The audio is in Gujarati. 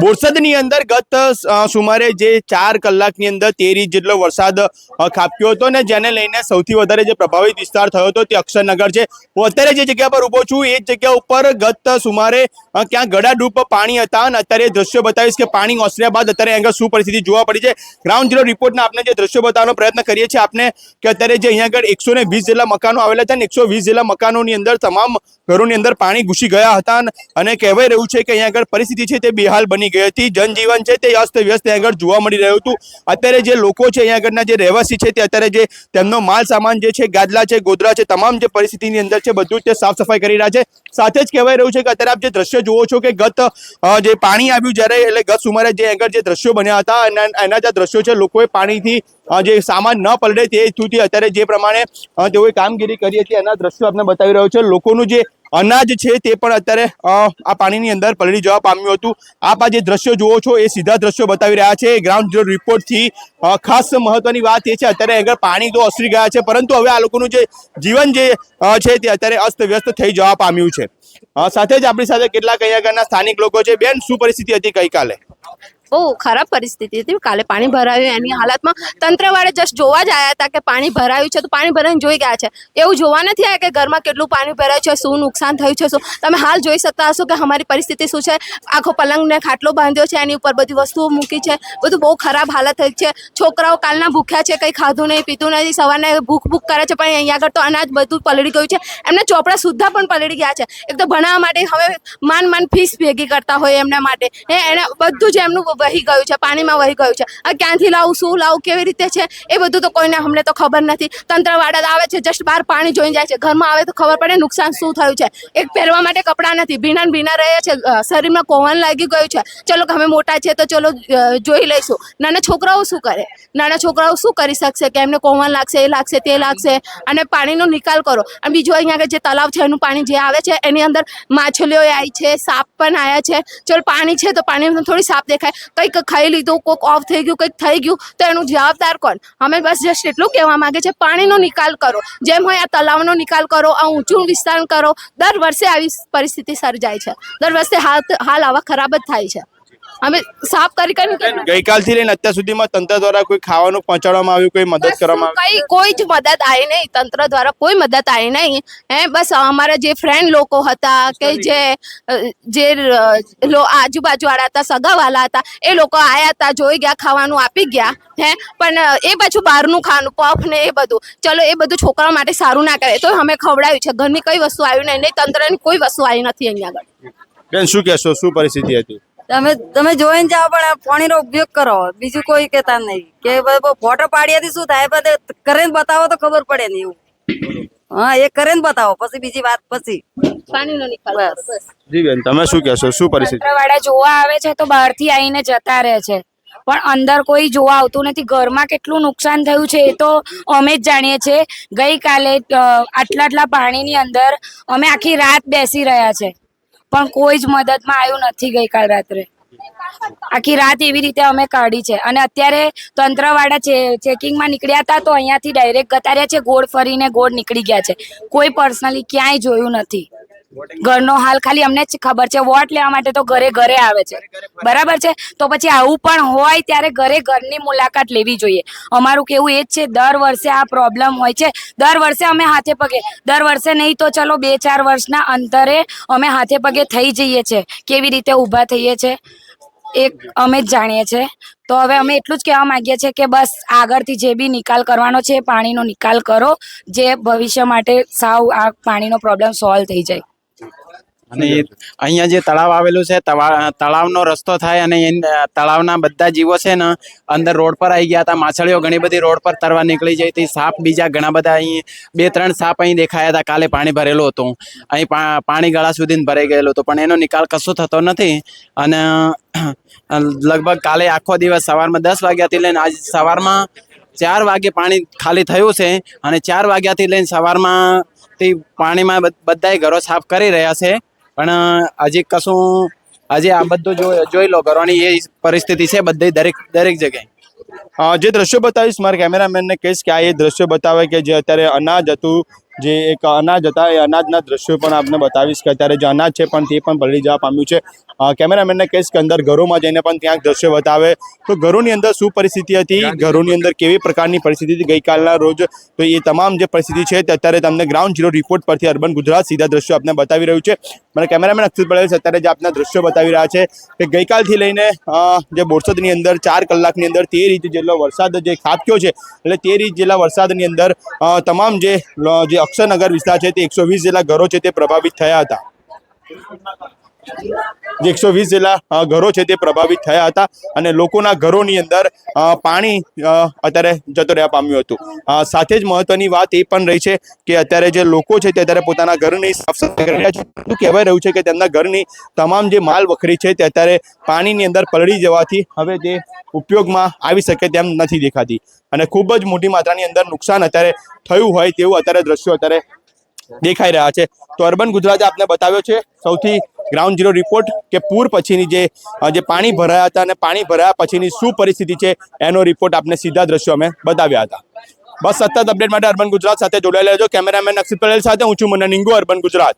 બોરસદની અંદર ગત સુમારે જે ચાર કલાકની અંદર તેર ઇંચ જેટલો વરસાદ ખાબક્યો હતો ને જેને લઈને સૌથી વધારે જે પ્રભાવિત વિસ્તાર થયો હતો તે અક્ષરનગર છે. હું અત્યારે જે જગ્યા પર ઊભો છું એ જ જગ્યા ઉપર ગત, સુમારે ક્યાં ગળાડૂબ પાણી હતા અને અત્યારે દ્રશ્યો બતાવીશ કે પાણી ઓસર્યા બાદ અત્યારે આગળ શું પરિસ્થિતિ જોવા પડી છે. ગ્રાઉન્ડ ઝીરો રિપોર્ટના આપણે જે દ્રશ્યો બતાવવાનો પ્રયત્ન કરીએ છીએ આપણે કે અત્યારે જે અહીંયા આગળ એકસો જેટલા મકાનો આવેલા છે ને એકસો વીસ જેટલા મકાનોની અંદર તમામ ઘરોની અંદર પાણી ઘૂસી ગયા હતા અને કહેવાય રહ્યું છે કે અહીંયા આગળ પરિસ્થિતિ છે તે બેહાલ બની ગઈ હતી. જનજીવન છે તે અસ્ત વ્યસ્ત આગળ જોવા મળી રહ્યું હતું. અત્યારે જે લોકો છે, અહીંયા આગળના જે રહેવાસી છે, તે અત્યારે જે તેમનો માલ સામાન જે છે, ગાદલા છે, ગોદરા છે, તમામ જે પરિસ્થિતિની અંદર છે, બધું જ તે સાફ સફાઈ કરી રહ્યા છે. સાથે જ કહેવાય રહ્યું છે કે અત્યારે આપ જે દ્રશ્ય જુઓ છો કે ગત જે પાણી આવ્યું જ્યારે, એટલે ગત સુમારે જે આગળ જે દ્રશ્યો બન્યા હતા, એના જે દ્રશ્યો છે, લોકોએ પાણીથી જે સામાન ન પલળે તે હેતુથી અત્યારે જે પ્રમાણે તેઓએ કામગીરી કરી હતી, એના દ્રશ્યો આપણે બતાવી રહ્યો છે. લોકોનું જે અનાજ છે તે પણ અત્યારે આ પાણીની અંદર પલળી જવા પામ્યું હતું. આપ આ જે દ્રશ્યો જુઓ છો એ સીધા દ્રશ્યો બતાવી રહ્યા છે. ગ્રાઉન્ડ ઝીરો રિપોર્ટથી ખાસ મહત્વની વાત એ છે, અત્યારે આગળ પાણી તો અસરી ગયા છે, પરંતુ હવે આ લોકોનું જે જીવન જે છે તે અત્યારે અસ્તવ્યસ્ત થઈ જવા પામ્યું છે. સાથે જ આપણી સાથે કેટલાક અહીંયા આગળના સ્થાનિક લોકો છે. બેન, શું પરિસ્થિતિ હતી ગઈકાલે? બહુ ખરાબ પરિસ્થિતિ હતી. કાલે પાણી ભરાયું, એની હાલતમાં તંત્રવાળે જસ્ટ જોવા જ આવ્યા હતા કે પાણી ભરાયું છે, તો પાણી ભરાઈને જોઈ ગયા છે. એવું જોવા નથી આવ્યા કે ઘરમાં કેટલું પાણી ભરાયું છે, શું નુકસાન થયું છે, શું? તમે હાલ જોઈ શકતા હશો કે અમારી પરિસ્થિતિ શું છે? આખો પલંગને ખાટલો બાંધ્યો છે, એની ઉપર બધી વસ્તુઓ મૂકી છે, બધું બહુ ખરાબ હાલત થઈ છે. છોકરાઓ કાલના ભૂખ્યા છે, કંઈ ખાધું નહીં પીતું નથી, સવારને ભૂખ ભૂખ કરે છે, પણ અહીંયા આગળ તો અનાજ બધું પલળી ગયું છે. એમને ચોપડા સુદ્ધા પણ પલળી ગયા છે. એક તો ભણાવવા માટે હવે માન માન ફીસ ભેગી કરતા હોય એમના માટે. હે, એને બધું જ એમનું વહી ગયું છે, પાણીમાં વહી ગયું છે. આ ક્યાંથી લાવું, શું લાવું, કેવી રીતે છે, એ બધું તો કોઈને અમને તો ખબર નથી. તંત્રવાળા આવે છે જસ્ટ બહાર પાણી જોઈને જાય છે, ઘરમાં આવે તો ખબર પડે નુકસાન શું થયું છે. એક પહેરવા માટે કપડાં નથી, ભીના ભીના રહે છે શરીરમાં કોવન લાગી ગયું છે. ચલો અમે મોટા છે તો ચલો જોઈ લઈશું. નાના છોકરાઓ શું કરે? નાના છોકરાઓ શું કરી શકશે કે એમને કોવન લાગશે, એ લાગશે, તે લાગશે? અને પાણીનો નિકાલ કરો. અને બીજું અહીંયા આગળ જે તલાવ છે, એનું પાણી જે આવે છે, એની અંદર માછલીઓ આવી છે, સાપ પણ આવ્યા છે. ચલો પાણી છે તો પાણી થોડી સાપ દેખાય. કંઈક ખાઈ લીધું કોઈક ઓફ થઈ ગયું, કંઈક થઈ ગયું, તો એનું જવાબદાર કોણ? અમે બસ જસ્ટ એટલું કહેવા માંગે છે, પાણીનો નિકાલ કરો. જેમ હોય આ તલાવનો નિકાલ કરો, આ ઊંચું વિસ્તાર કરો. દર વર્ષે આવી પરિસ્થિતિ સર્જાય છે. દર વર્ષે હાલ હાલ આવા ખરાબ જ થાય છે. અમે સાફ કરી કરીને ગઈકાલથી લઈને અત્યાર સુધીમાં તંત્ર દ્વારા કોઈ ખાવાનું પહોંચાડવામાં આવ્યું કોઈ મદદ કરવામાં આવી? કઈ કોઈ જ મદદ આવી નહીં. તંત્ર દ્વારા કોઈ મદદ આવી નહીં. હે બસ અમારા જે ફ્રેન્ડ લોકો હતા કે જે જે આજુબાજુ વાળા હતા સગાવાલા હતા એ લોકો આયા હતા જોઈ ગયા ખાવાનું આપી ગયા. હે પણ એ પાછું બહારનું ખાવાનું પફ ને એ બધું. ચલો એ બધું છોકરાઓ માટે સારું ના કરે તો અમે ખવડાવ્યું છે. ઘરની કઈ વસ્તુ આવી નહીં. નહીં તંત્રની કોઈ વસ્તુ આવી નથી અહીંયા આગળ. બેન શું કહેશો? શું પરિસ્થિતિ હતી? તમે તમે જોઈને જાઓ પણ પાણીનો ઉપયોગ કરો. બીજું કોઈ કહેતા નહીં. કે ફોટો પાડ્યાથી શું થાય? બધે કરીને બતાવો તો ખબર પડે ને એવું. હા એ કરીને બતાવો પછી બીજી વાત પછી. પાણીનો નિકાલ બસ. બસ. જી બેન તમે શું કહેશો? શું પરિસ્થિતિ? વાળા જોવા આવે છે તો બહારથી આવીને જતા રહે છે. પણ અંદર કોઈ જોવા આવતું નથી. ઘરમાં કેટલું નુકસાન થયું છે એ તો અમે જ જાણીએ છીએ ગઈકાલે આટલા આટલા પાણીની અંદર અમે આખી રાત બેસી રહ્યા છે. પણ કોઈ જ મદદમાં આવ્યું નથી ગઈકાલ રાત્રે. આખી રાત એવી રીતે અમે કાઢી છે. અને અત્યારે તંત્રવાળા ચેકિંગમાં નીકળ્યા હતા તો અહીંયાથી ડાયરેક્ટ ગતા રહ્યા છે, ગોળ ફરીને ગોળ નીકળી ગયા છે. કોઈ પર્સનલી ક્યાંય જોયું નથી. ઘરનો હાલ ખાલી અમને જ ખબર છે. વોટ લેવા માટે તો ઘરે ઘરે આવે છે. બરાબર છે? તો પછી આવું પણ હોય ત્યારે ઘરે ઘરની મુલાકાત લેવી જોઈએ. અમારું કેવું એ જ છે દર વર્ષે આ પ્રોબ્લેમ હોય છે. દર વર્ષે અમે હાથે પગે દર વર્ષે નહીં તો ચલો બે ચાર વર્ષના અંતરે અમે હાથે પગે થઈ જઈએ છે. કેવી રીતે ઊભા થઈએ છે? એક અમે જ જાણીએ છીએ તો હવે અમે એટલું જ કહેવા માંગીએ છીએ કે બસ આગળથી જે બી નિકાલ કરવાનો છે એ પાણીનો નિકાલ કરો. જે ભવિષ્ય માટે સાવ આ પાણીનો પ્રોબ્લેમ સોલ્વ થઈ જાય. અને અહીંયા જે તળાવ આવેલું છે તળાવનો રસ્તો થાય અને તળાવના બધા જીવો છે ને અંદર રોડ પર આવી ગયા હતા. માછલીઓ ઘણી બધી રોડ પર તરવા નીકળી જઈ હતી. સાપ બીજા ઘણા બધા અહીં, બે ત્રણ સાપ અહીં દેખાયા હતા. કાલે પાણી ભરેલું હતું. અહીં પાણી ગળા સુધી ભરાઈ ગયેલું હતું. પણ એનો નિકાલ કશું થતો નથી. અને લગભગ કાલે આખો દિવસ સવારમાં દસ વાગ્યાથી લઈને આજ સવારમાં ચાર વાગે પાણી ખાલી થયું છે. અને ચાર વાગ્યાથી લઈને સવારમાં પાણીમાં બધ- બધાય ઘરો સાફ કરી રહ્યા છે. પણ આજે કશું, આજે આ બધું જોઈ લો, કરવાની એ પરિસ્થિતિ છે બધી દરેક દરેક જગ્યાએ. જે દ્રશ્યો બતાવીશ, મારા કેમેરામેનને કહીશ કે આ એ દ્રશ્યો બતાવે કે જે અત્યારે અનાજ હતું જે એક અનાજ હતા એ અનાજના દ્રશ્યો પણ આપને બતાવીશ કે અત્યારે જે અનાજ છે પણ તે પણ પલળી જવા પામ્યું છે. કેમેરામેનને કહીશ કે અંદર ઘરોમાં જઈને પણ ત્યાં દ્રશ્યો બતાવે. તો ઘરોની અંદર શું પરિસ્થિતિ હતી? ઘરોની અંદર કેવી પ્રકારની પરિસ્થિતિ હતી? ગઈકાલના રોજ તો એ તમામ જે પરિસ્થિતિ છે તે અત્યારે તમને ગ્રાઉન્ડ ઝીરો રિપોર્ટ પરથી અર્બન ગુજરાત સીધા દ્રશ્યો આપને બતાવી રહ્યું છે. મને કેમેરામેન અક્ષિત પટેલ અત્યારે જે આપના દ્રશ્યો બતાવી રહ્યા છે કે ગઈકાલથી લઈને જે બોરસદની અંદર ચાર કલાકની અંદર તે રીતે જેટલો વરસાદ જે ખાબક્યો છે એટલે તે રીત જેટલા વરસાદની અંદર તમામ જે લ- વિસ્તાર છે તે એકસો વીસ જેટલા ઘરો છે તે પ્રભાવિત થયા હતા. એકસો વીસ જેટલા ઘરો છે તે પ્રભાવિત થયા હતા અને લોકોના ઘરોની અંદર પાણી અત્યારે જતો રહ્યા પામ્યું હતું. સાથે જ મહત્વની વાત એ પણ રહી છે કે અત્યારે જે લોકો છે તે અત્યારે પોતાના ઘરની સાફ સફાઈ કરી રહ્યા છે. એટલું કહેવાય રહ્યું છે કે તેમના ઘરની તમામ જે માલ વખરી છે તે અત્યારે પાણીની અંદર પલળી જવાથી હવે તે ઉપયોગમાં આવી શકે તેમ નથી દેખાતી. અને ખૂબ જ મોટી માત્રાની અંદર નુકસાન અત્યારે થયું હોય તેવું અત્યારે દ્રશ્યો અત્યારે દેખાઈ રહ્યા છે. તો અર્બન ગુજરાતે આપને બતાવ્યો છે. સૌથી ગ્રાઉન્ડ ઝીરો રિપોર્ટ કે પૂર પછીની જે પાણી ભરાયા હતા અને પાણી ભરાયા પછીની શું પરિસ્થિતિ છે, એનો રિપોર્ટ આપને સીધા દ્રશ્યો અમે બતાવ્યા હતા. બસ સતત અપડેટ માટે અર્બન ગુજરાત સાથે જોડાયેલા રહેજો. કેમેરામેન અક્ષિત પટેલ સાથે, હું છું મનન નિંગો, અર્બન ગુજરાત.